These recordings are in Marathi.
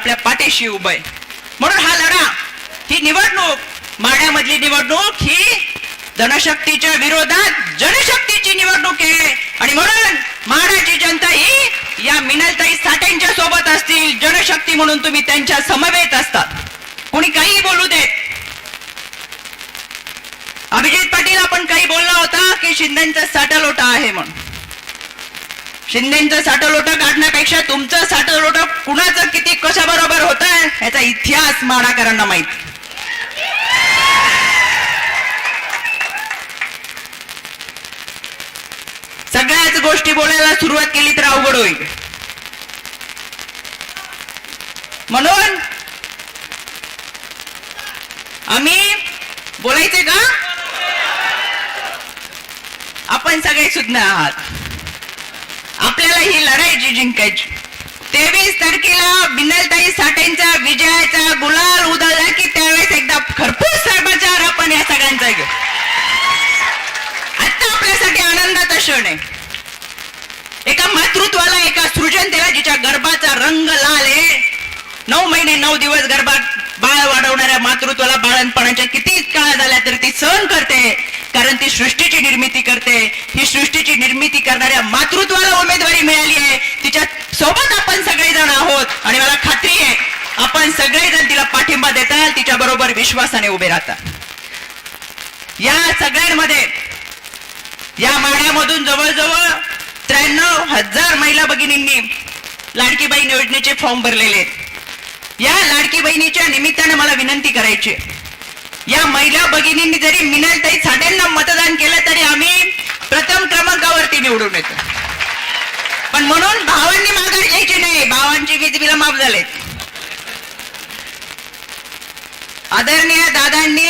आपल्या पाठीशी उभं आहे. म्हणून हा लढा ही निवडणूक माड्यामधली निवडणूक ही धनशक्तीच्या विरोधात जनशक्तीची निवडणूक आहे. आणि म्हणून महाराष्ट्राची जनता ही या मिनलताई साठेंच्या सोबत असतील जनशक्ती म्हणून तुम्ही त्यांच्या समवेत असतात. कोणी काही बोलू देत. अभिजित पाटील आपण काही बोलला होता की शिंदेचा साठालोटा आहे म्हणून. शिंदेचं साठलोटं काढण्यापेक्षा तुमचं साठलोटं कुणाचं किती कशा बरोबर होत आहे याचा इतिहास माडाकरांना माहीत. सगळ्याच गोष्टी बोलायला सुरुवात केली तर अवघड होईल. म्हणून आम्ही बोलायचे का? आपण सगळे सुज्ञ आहात. आपल्याला ही लढाई जी जिंकायची. तेवीस तारखेला बिनलताई साठेंचा विजयाचा गुलाल उधळला की त्यावेळेस एकदा खरपूस समाचार आपण या सगळ्यांचा घेऊ. आता आपल्यासाठी आनंदाचा क्षण आहे. एका मातृत्वाला एका सृजनतेला जिच्या गर्भाचा रंग लाल आहे. नऊ महिने नऊ दिवस गर्भात बाळ वाढवणाऱ्या मातृत्वाला बाळणपणाच्या किती काळ झाल्या तर ती सहन करते. कारण ती सृष्टीची निर्मिती करते. ही सृष्टीची निर्मिती करणाऱ्या मातृत्वाला उमेदवारी मिळाली आहे. तिच्या सोबत आपण सगळेजण आहोत आणि मला खात्री आहे आपण सगळेजण तिला पाठिंबा देताल तिच्या बरोबर विश्वासाने उभे राहतात या सगळ्यांमध्ये या माढ्यामधून जवळजवळ त्र्याण्णव हजार महिला भगिनींनी लाडकी बहीण योजनेचे फॉर्म भरलेले आहेत. या लाडकी बहिणीच्या निमित्ताने मला विनंती करायची या महिला भगिनींनी जरी मिनलताई साठेंना मतदान केलं तरी आम्ही प्रथम क्रमांकावरती निवडून येतो. पण म्हणून भावांनी माघार घ्यायची नाही भावांची वीज बिलं माफ झालेत. आदरणीय दादांनी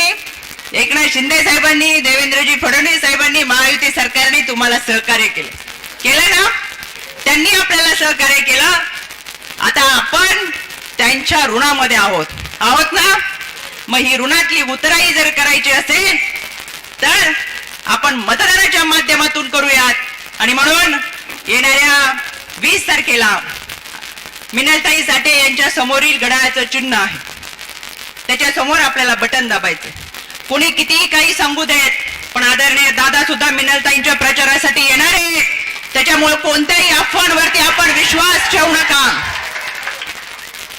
एकनाथ शिंदे साहेबांनी देवेंद्रजी फडणवीस साहेबांनी महायुती सरकारने तुम्हाला सहकार्य केले. केलं ना? त्यांनी आपल्याला सहकार्य केलं. आता आपण त्यांच्या ऋणामध्ये आहोत. आहोत ना? मग ही ऋणातली उतराई जर करायची असेल तर आपण मतदानाच्या माध्यमातून करूयात. आणि म्हणून येणाऱ्या वीस तारखेला मिनलताई साठे यांच्या समोरील घड्याळाचं चिन्ह आहे. त्याच्यासमोर आपल्याला बटन दाबायचं कोणी कितीही काही सांगू देत पण आदरणीय दादा सुद्धा मिनलताईंच्या प्रचारासाठी येणार आहे त्याच्यामुळे कोणत्याही अफवांवरती आपण विश्वास ठेवू नका.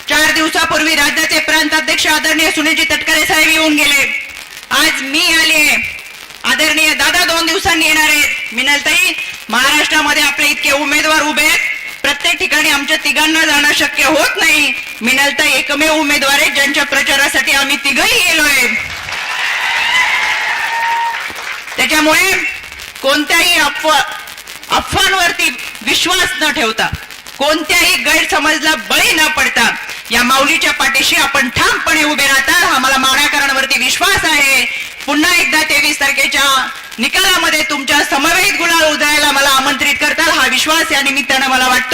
चार दिवसापूर्वी राज्याचे प्रांत अध्यक्ष आदरणीय सुनीलजी तटकरे साहेब येऊन गेले. आज मी आले आदरणीय दादा दोन दिवसांनी येणार आहेत. मिनलताई महाराष्ट्रामध्ये आपले इतके उमेदवार उभे आहेत. प्रत्येक ठिकाणी आमच्या तिघांना जाणं शक्य होत नाही. मिनलताई एकमेव उमेदवार आहेत ज्यांच्या प्रचारासाठी आम्ही तिघही गेलोय त्याच्यामुळे कोणत्याही अफवा अफवांवरती विश्वास न ठेवता कोणत्याही गैरसमजला बळी न पडता या माऊलीच्या पाठीशी आपण ठामपणे उभे राहता हा मला माडाकरांवरती विश्वास आहे. पुन्हा एकदा तेवीस तारखेच्या निकालामध्ये तुमच्या समवेत गुलाल उधळायला मला आमंत्रित करताल. हा विश्वास या निमित्तानं मला वाटतो.